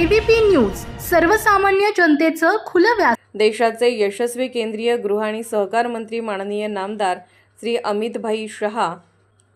ABP news सर्वसामान्य जनतेचं खुलं व्यास देशाचे यशस्वी केंद्रीय गृह आणि सहकार मंत्री माननीय नामदार श्री अमितभाई शहा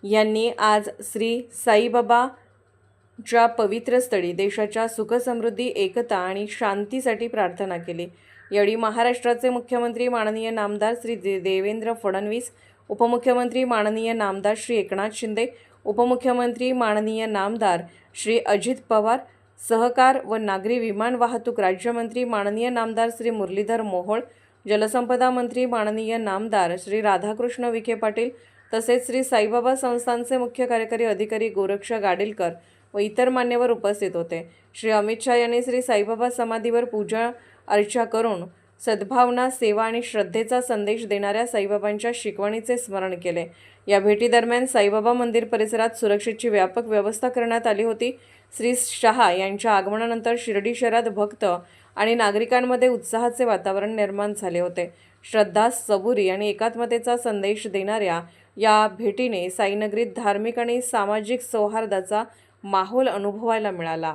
यांनी आज श्री साईबाबाच्या पवित्र स्थळी देशाच्या सुखसमृद्धी एकता आणि शांतीसाठी प्रार्थना केली. यावेळी महाराष्ट्राचे मुख्यमंत्री माननीय नामदार श्री देवेंद्र फडणवीस उपमुख्यमंत्री माननीय नामदार श्री एकनाथ शिंदे उपमुख्यमंत्री माननीय नामदार श्री अजित पवार सहकार व नागरी विमान वाहतूक राज्यमंत्री माननीय नामदार श्री मुरलीधर मोहोळ जलसंपदा मंत्री माननीय नामदार श्री राधाकृष्ण विखे पाटील तसेच श्री साईबाबा संस्थांचे मुख्य कार्यकारी अधिकारी गोरक्ष गाडेलकर व इतर मान्यवर उपस्थित होते. श्री अमित शहा यांनी श्री साईबाबा समाधीवर पूजा अर्चा करून सद्भावना सेवा आणि श्रद्धेचा संदेश देणाऱ्या साईबाबांच्या शिकवणीचे स्मरण केले. या भेटीदरम्यान साईबाबा मंदिर परिसरात सुरक्षेची व्यापक व्यवस्था करण्यात आली होती. श्री शहा यांच्या आगमनानंतर शिर्डी शहरात भक्त आणि नागरिकांमध्ये उत्साहाचे वातावरण निर्माण झाले होते. श्रद्धा सबुरी आणि एकात्मतेचा संदेश देणाऱ्या या भेटीने साईनगरीत धार्मिक आणि सामाजिक सौहार्दाचा माहोल अनुभवायला मिळाला.